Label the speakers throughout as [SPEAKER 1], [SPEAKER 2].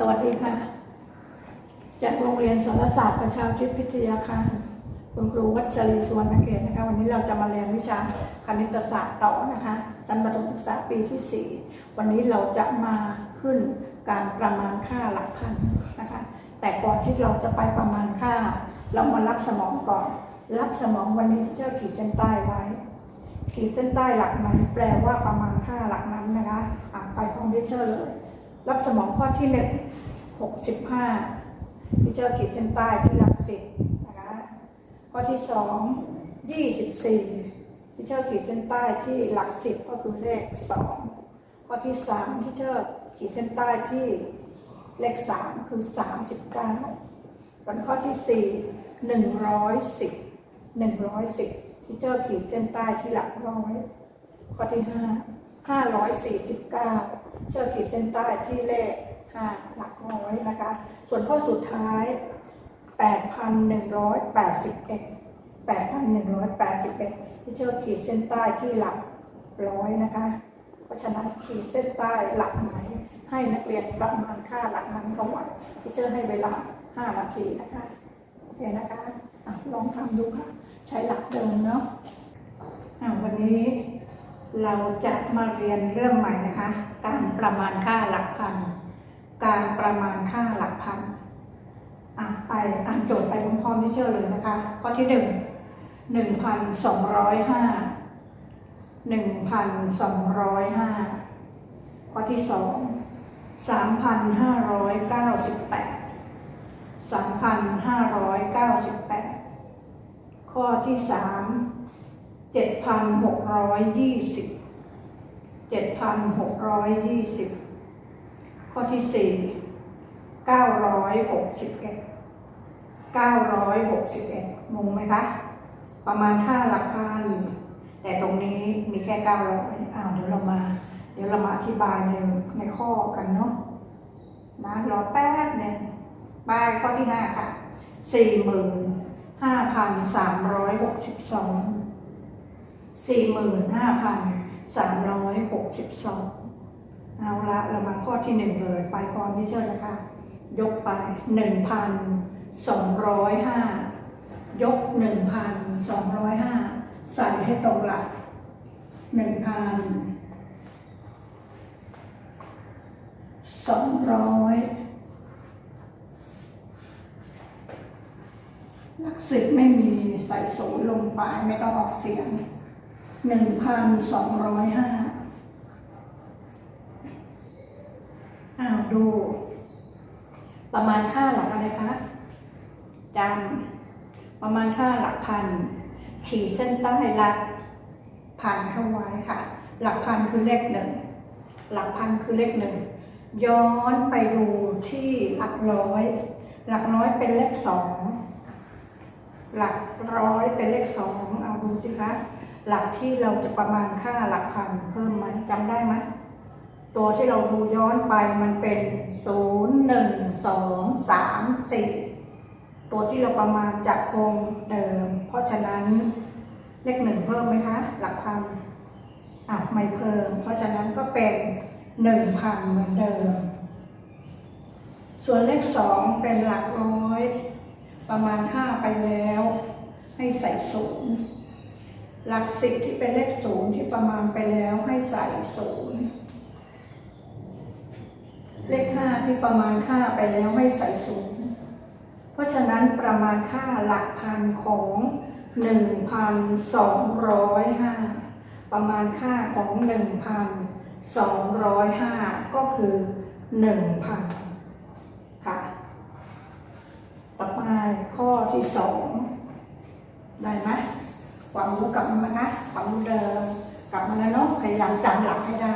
[SPEAKER 1] สวัสดีค่ะ จากโรงเรียนสารศาสตร์ประชาชิตพิทยาคารคุณครูวัชรีสุวรรณเกตนะคะ วันนี้เราจะมาเรียนวิชาคณิตศาสตร์ต่อนะคะชั้นประถมศึกษาปีที่ 4 วันนี้เราจะมาขึ้นการประมาณค่าหลักพันนะคะ แต่ก่อนที่เราจะไปประมาณค่า เรามารับสมองก่อน รับสมองวันนี้ที่เจ้าขีดเส้นใต้ไว้ ขีดเส้นใต้หลักไหนแปลว่าประมาณค่าหลักนั้นนะคะไปพร้อมดิเชอร์เลย รับสมองข้อที่หนึ่งหกสิบห้าที่เจอขีดเส้นใต้ที่หลักสิบนะคะข้อที่สองยี่สิบสี่ที่เจอขีดเส้นใต้ที่หลักสิบก็คือเลขสองข้อที่สามที่เจอขีดเส้นใต้ที่เลขสามคือสามสิบเก้าวันข้อที่สี่หนึ่งร้อยสิบหนึ่งร้อยสิบที่เจอขีดเส้นใต้ที่หลักร้อยข้อที่ห้า ห้าร้อยสี่สิบเก้าเชื่อขีดเส้นใต้ที่เลขห้าหลักร้อยนะคะ ส่วนข้อสุดท้ายแปดพันหนึ่งร้อยแปดสิบเอ็ดแปดพันหนึ่งร้อยแปดสิบเอ็ดที่เชื่อขีดเส้นใต้ที่หลักร้อยนะคะ เพราะฉะนั้นขีดเส้นใต้หลักไหน ให้นักเรียนประมาณค่าหลักนั้นเขาไว้ที่เชื่อให้เวลาห้านาทีนะคะโอเคนะคะอะลองทำดูค่ะ ใช้หลักเดิมเนาะะวันนี้ เราจะมาเรียนเรื่องใหม่นะคะ การประมาณค่าหลักพัน การประมาณค่าหลักพันอะไปอ่านโจทย์ไปพร้อมๆที่เชื่อเลยนะคะ ข้อที่หนึ่งหนึ่งพันสองร้อยห้าหนึ่งพันสองร้อยห้าข้อที่สองสามพันห้าร้อยเก้าสิบแปดสามพันห้าร้อยเก้าสิบแปดข้อที่สาม เจ็ดพันหกร้อยยี่สิบเจ็ดพันหกร้อยยี่สิบข้อที่สี่เก้าร้อยหกสิบเอ็ดเก้าร้อยหกสิบเอ็ดงงไหมคะ ประมาณค่าหลักพันแต่ตรงนี้มีแค่เก้าร้อยอ้าวเดี๋ยวเรามา เดี๋ยวเรามาอธิบายในในข้อกันเนาะนะรอแป๊บหนึงบายข้อที่ห้าค่ะสี่หมื่นห้าพันสามร้อยหกสิบสอง สี่หมื่นห้าพันสามร้อยหกสิบสองเอาละเรามาข้อที่หนึ่งเลย ไปก่อที่เชิญนะคะ ยกไปหนึ่งพันสองร้อยห้ายกหนึ่งพันสองร้อยห้าใส่ให้ตรงหลักหนึ่งพันสองร้อยหลักสิบไม่มีใส่ศูนย์ลงไปไม่ต้องออกเสียง หนึ่งพันสองร้อยห้าอ้าวดู ประมาณค่าหลักอะไรคะจำประมาณค่าหลักพัน ขีดเส้นใต้หลักพันเข้าไว้ค่ะ หลักพันคือเลขหนึ่ง หลักพันคือเลขหนึ่ง ย้อนไปดูที่หลักร้อย หลักร้อยเป็นเลขสอง หลักร้อยเป็นเลขสอง เอาดูสิคะ หลักที่เราจะประมาณค่าหลักพันเพิ่มไหมจำได้ไหมตัวที่เราดูย้อนไปมันเป็นศูนย์หนึ่งสองสามสี่ตัวที่เราประมาณจะคงเดิม เพราะฉะนั้นเลขหนึ่งเพิ่มไหมคะ หลักพันอะไม่เพิ่ม เพราะฉะนั้นก็เป็นหนึ่งพันเหมือนเดิม ส่วนเลขสองเป็นหลักร้อย ประมาณค่าไปแล้ว ให้ใส่ศูนย์ หลักสิบที่เป็นเลขศูนย์ที่ประมาณไปแล้วให้ใส่ศูนย์เลขห้าที่ประมาณค่าไปแล้วให้ใส่ศูนย์เพราะฉะนั้นประมาณค่าหลักพันของหนึ่งพันสองร้อยห้าประมาณค่าของหนึ่งพันสองร้อยห้าก็คือหนึ่งพันค่ะ ต่อไปข้อที่สองได้ไหม ความรู้กลับมานะความรู้เดิมกลับมาแล้วเนาะพยายามจำหลักให้ได้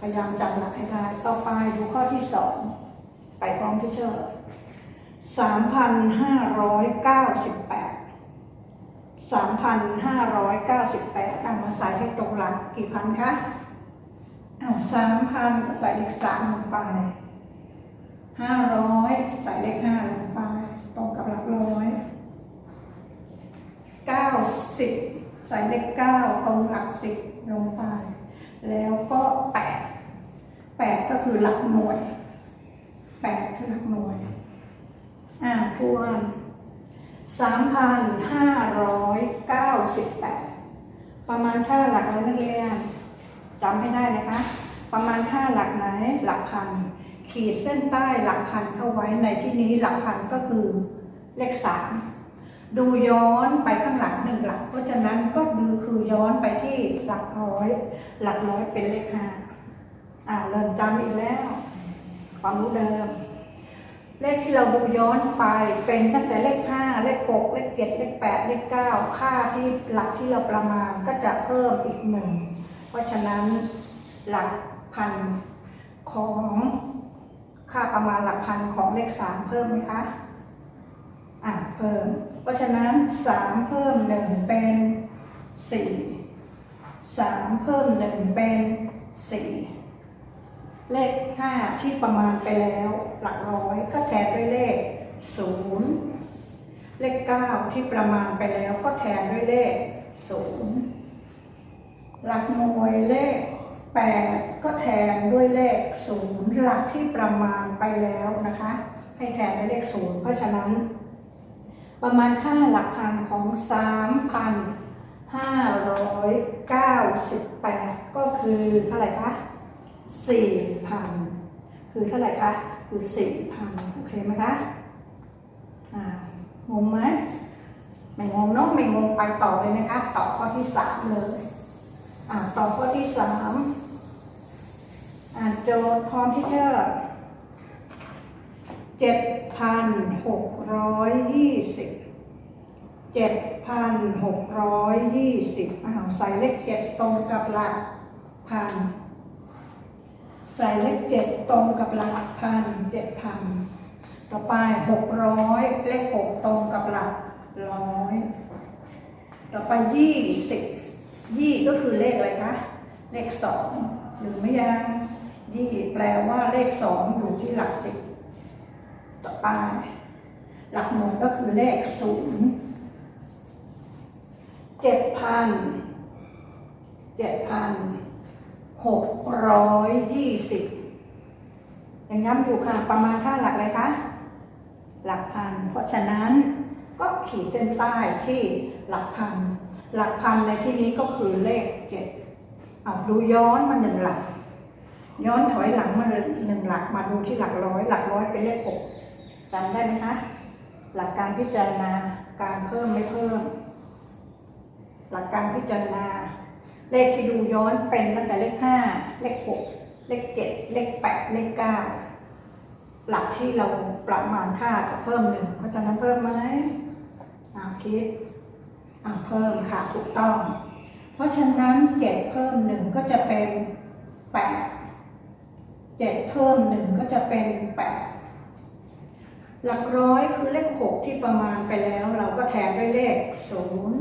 [SPEAKER 1] พยายามจำหลักให้ได้ ต่อไปดูข้อที่สองไปพร้อมที่เชื่อสามพันห้าร้อยเก้าสิบแปดสามพันห้าร้อยเก้าสิบแปดเอามาใส่ให้ตรงหลักกี่พันคะเอาสามพันใส่เลขสามลงไปห้าร้อยใส่เลขห้าลงไป ตรงกับหลักร้อย ก้าสิบใส่เลขเก้าตรงหลักสิบลงไป แล้วก็แปดแปดก็คือหลักหน่วยแปดคือหลักหน่วย อ่าทวนสามพันห้าร้อยเก้าสิบแปดประมาณค่าหลักอะไรนักเรียนจำให้ได้นะคะ ประมาณค่าหลักไหนหลักพัน ขีดเส้นใต้หลักพันเข้าไว้ในที่นี้หลักพันก็คือเลขสาม ดูย้อนไปข้างหลังหนึ่งหลัก เพราะฉะนั้นก็ดูคือย้อนไปที่หลักร้อย หลักร้อยเป็นเลขห้าอ่าเริ่มจำอีกแล้ว ความรู้เดิม เลขที่เราดูย้อนไปเป็นตั้งแต่เลขห้าเลขหกเลขเจ็ดเลขแปดเลขเก้าค่าที่หลักที่เราประมาณก็จะเพิ่มอีกหนึ่งเพราะฉะนั้นหลักพันของค่าประมาณหลักพันของเลขสามเพิ่มไหมคะ อะเพิ่ม เพราะฉะนั้นสามเพิ่มหนึ่งเป็นสี่สามเพิ่มหนึ่งเป็นสี่เลขห้าที่ประมาณไปแล้วหลักร้อยก็แทนด้วยเลขศูนย์เลขเก้าที่ประมาณไปแล้วก็แทนด้วยเลขศูนย์หลักหน่วยเลข8ก็แทนด้วยเลข0หลักที่ประมาณไปแล้วนะคะ ให้แทนด้วยเลข0เพราะฉะนั้น ประมาณค่าหลักพันของ 3,598 ก็คือเท่าไหร่คะ 4,000 คือเท่าไหร่คะ คือ 4,000 โอเคไหมคะ อ่างงไหมไม่งงเนาะไม่งงไปต่อเลยนะคะ ต่อข้อที่ 3 เลย อ่าต่อข้อที่สามอ่าโจทย์พร้อมที่เชื่อ เจ็ดพันหกร้อยยี่สิบเจ็ดพันหกร้อยยี่สิบอ้าวใส่เลขเจ็ดตรงกับหลักพันใส่เลขเจ็ดตรงกับหลักพันเจ็ดพันต่อไปหกร้อยเลขหกตรงกับหลักร้อยต่อไปยี่สิบยี่ก็คือเลขอะไรคะ เลขสองหรือไม่ยังยี่แปลว่าเลขสองอยู่ที่หลักสิบ ต่อไป หลักหน่วยก็คือเลขศูนย์เจ็ดพันเจ็ดพันหกร้อยยี่สิบยังย้ำอยู่ค่ะ ประมาณค่าหลักอะไรคะ หลักพัน เพราะฉะนั้นก็ขีดเส้นใต้ที่หลักพัน หลักพันในที่นี้ก็คือเลขเจ็ดเอาดูย้อนมาหนึ่งหลัก ย้อนถอยหลังมาหนึ่งหลักมาดูที่หลักร้อย หลักร้อยเป็นเลขหก จำได้ไหมคะ หลักการพิจารณาการเพิ่มไม่เพิ่ม หลักการพิจารณา เลขที่ดูย้อนเป็นตั้งแต่เลขห้าเลขหกเลขเจ็ดเลขแปดเลขเก้าหลักที่เราประมาณค่าจะเพิ่มหนึ่งเพราะฉะนั้นเพิ่มไหมอ่าคิดอ่าเพิ่มค่ะถูกต้อง เพราะฉะนั้นเจ็ดเพิ่มหนึ่งก็จะเป็นแปดเจ็ดเพิ่มหนึ่งก็จะเป็นแปด หลักร้อยคือเลขหกที่ประมาณไปแล้ว เราก็แทนด้วยเลขศูนย์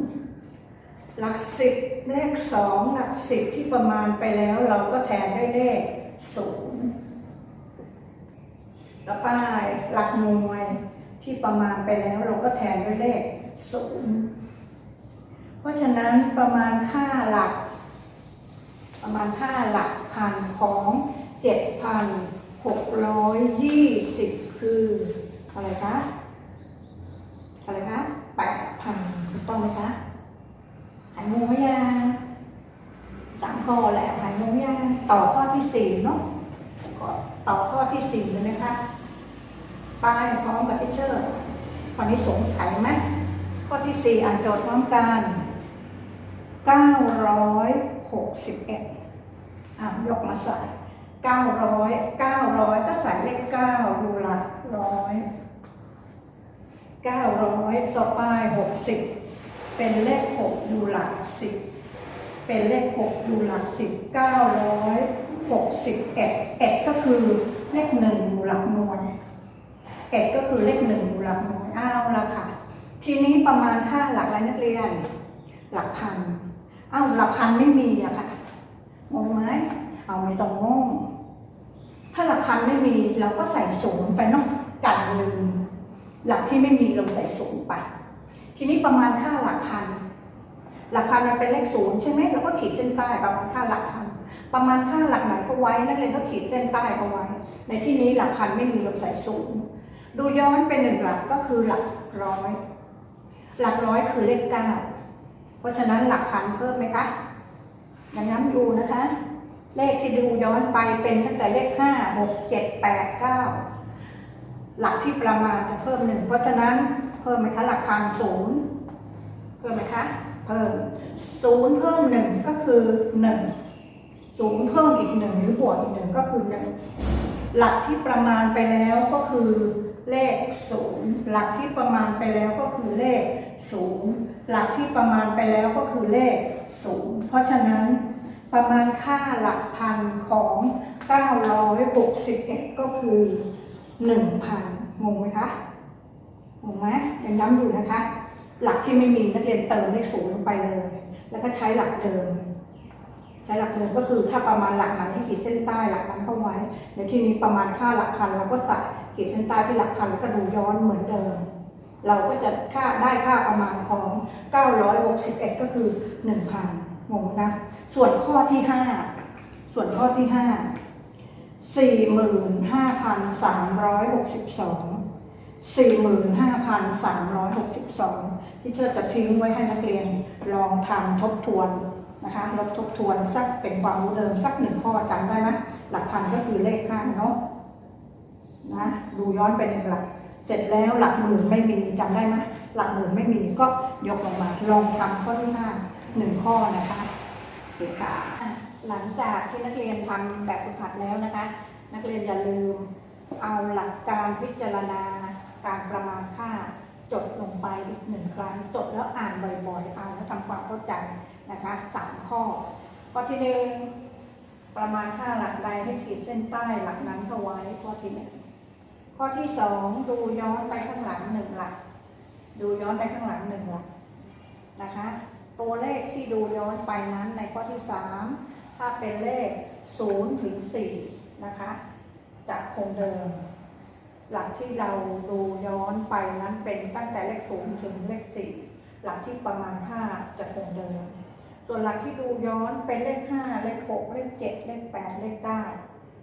[SPEAKER 1] หลักสิบเลขสองหลักสิบที่ประมาณไปแล้ว เราก็แทนด้วยเลขศูนย์ต่อไปหลักหน่วยที่ประมาณไปแล้ว เราก็แทนด้วยเลขศูนย์เพราะฉะนั้นประมาณค่าหลัก ประมาณค่าหลักพันของ 7,620 คือ อะไรคะอะไรคะ8,000ถูกต้องไหมคะหายงงไหมยังสามข้อแล้วหายงงยังต่อข้อที่สี่เนาะก็ต่อข้อที่สี่เลยนะคะป้ายพร้อมกับทิชเชอร์ตอนนี้สงสัยไหมข้อที่สี่อ่านโจทย์พร้อมกัน961อ่ายกมาใส่900 900ก็ใส่เลข9อยู่หลักร้อย 900 ต่อไป60 เป็นเลข6อยู่หลัก 10 เป็นเลข6อยู่หลัก 10 961เอ็ดก็คือเลข1อยู่หลักหน่วยเอ็ดก็คือเลข1อยู่หลักหน่วยอ้าวละค่ะ ทีนี้ประมาณค่าหลักอะไรนักเรียน หลักพันอ้าวหลักพันไม่มีอะค่ะงงไหมเอาไม่ต้องงงถ้าหลักพันไม่มีเราก็ใส่ศูนย์ไปเนาะกันลืม หลักที่ไม่มีเราใส่ศูนย์ไป ทีนี้ประมาณค่าหลักพัน หลักพันมันเป็นเลขศูนย์ใช่ไหมเราก็ขีดเส้นใต้ประมาณค่าหลักพัน ประมาณค่าหลักไหนเขาไว้นักเรียนก็ขีดเส้นใต้เขาไว้ ในที่นี้หลักพันไม่มีลบใส่ศูนย์ดูย้อนเป็นหนึ่งหลักก็คือหลักร้อย หลักร้อยคือเลขเก้าเพราะฉะนั้นหลักพันเพิ่มไหมคะดังนั้นดูนะคะ เลขที่ดูย้อนไปเป็นตั้งแต่เลขห้าหกเจ็ดแปดเก้า หลักที่ประมาณจะเพิ่มหนึ่งเพราะฉะนั้นเพิ่มไหมคะหลักพันศูนย์เพิ่มไหมคะเพิ่มศูนย์เพิ่มหนึ่งก็คือหนึ่งศูนย์เพิ่มอีกหนึ่งหรือบวกอีกหนึ่งก็คือหนึ่งหลักที่ประมาณไปแล้วก็คือเลขศูนย์หลักที่ประมาณไปแล้วก็คือเลขศูนย์หลักที่ประมาณไปแล้วก็คือเลขศูนย์เพราะฉะนั้นประมาณค่าหลักพันของ 961 ก็คือ 1,000งงไหมคะงงไหมยังย้ำอยู่นะคะ หลักที่ไม่มีนักเรียนเติมเลขศูนย์ลงไปเลย แล้วก็ใช้หลักเดิม ใช้หลักเดิมก็คือถ้าประมาณหลักไหนให้ขีดเส้นใต้หลักนั้นเข้าไว้ในที่นี้ประมาณค่าหลักพันเราก็ใส่ขีดเส้นใต้ที่หลักพันแล้วก็ดูย้อนเหมือนเดิม เราก็จะค่าได้ค่าประมาณของ 961 ก็คือ 1,000งงนะส่วนข้อที่ 5 ส่วนข้อที่ 5 45,362 ที่เชิดจะทิ้งไว้ให้นักเรียนลองทำทบทวนนะคะลบทบทวนสักเป็นความรู้เดิมสักหนึ่งข้อจำได้ไหมหลักพันก็คือเลขห้าเนาะนะดูย้อนไปหนึ่งหลัก เสร็จแล้วหลักหมื่นไม่มีจำได้ไหมหลักหมื่นไม่มีก็ยกลงมาลองทำข้อที่ห้าหนึ่งข้อนะคะโอเคค่ะอะ หลังจากที่นักเรียนทำแบบฝึกหัดแล้วนะคะ นักเรียนอย่าลืมเอาหลักการพิจารณาการประมาณค่าจดลงไปอีกหนึ่งครั้ง จดแล้วอ่านบ่อยๆ อ่านแล้วทำความเข้าใจนะคะสามข้อข้อที่หนึ่งประมาณค่าหลักใดให้ขีดเส้นใต้หลักนั้นเข้าไว้ข้อที่หนึ่งข้อที่สองดูย้อนไปข้างหลังหนึ่งหลัก ดูย้อนไปข้างหลังหนึ่งหลักนะคะ ตัวเลขที่ดูย้อนไปนั้นในข้อที่สาม ถ้าเป็นเลขศูนย์ถึงสี่นะคะจะคงเดิม หลักที่เราดูย้อนไปนั้นเป็นตั้งแต่เลขศูนย์ถึงเลขสี่หลักที่ประมาณห้าจะคงเดิม ส่วนหลักที่ดูย้อนเป็นเลขห้าเลขหกเลขเจ็ดเลขแปดเลขเก้า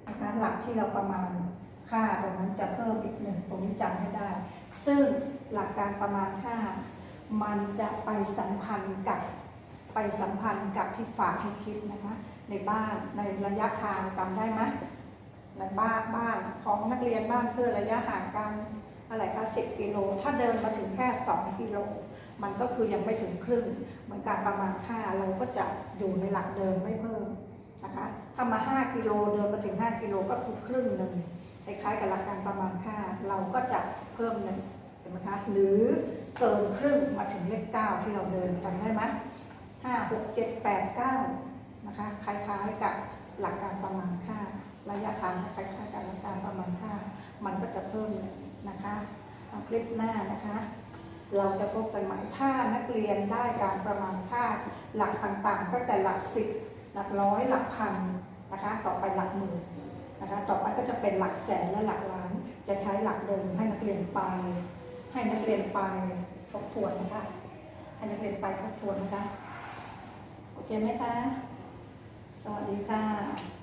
[SPEAKER 1] นะคะหลักที่เราประมาณค่าตรงนั้นจะเพิ่มอีกหนึ่งตรงนี้จำให้ได้ ซึ่งหลักการประมาณค่า มันจะไปสัมพันธ์กับ ไปสัมพันธ์กับที่ฝากให้คิดนะคะในบ้านในระยะทางจำได้ไหมในบ้านบ้านของนักเรียนบ้านเพื่อระยะห่างกันอะไรคะสิบกิโล ถ้าเดินมาถึงแค่สองกิโล มันก็คือยังไม่ถึงครึ่ง เหมือนการประมาณค่าเราก็จะอยู่ในหลักเดิมไม่เพิ่มนะคะ ถ้ามา 5 กิโลเดินมาถึง 5 กิโลก็คือครึ่งหนึ่งคล้ายๆกับหลักการประมาณค่า เราก็จะเพิ่มหนึ่งเห็นไหมคะ หรือเกินครึ่งมาถึงเลขเก้าที่เราเดินจำได้ไหม ห้าหกเจ็ดแปดเก้านะคะคล้ายๆกับหลักการประมาณค่า ระยะทางคล้ายๆกับหลักการประมาณค่า มันก็จะเพิ่มหนึ่งนะคะคลิปหน้านะคะ เราจะพบกันใหม่ถ้านักเรียนได้การประมาณค่าหลักต่างๆ ตั้งแต่หลักสิบหลักร้อยหลักพันนะคะ ต่อไปหลักหมื่นนะคะ ต่อไปก็จะเป็นหลักแสนและหลักล้าน จะใช้หลักเดิมให้นักเรียนไป ให้นักเรียนไปทบทวนนะคะ ให้นักเรียนไปทบทวนนะคะ โอเคไหมคะ สวัสดีค่ะ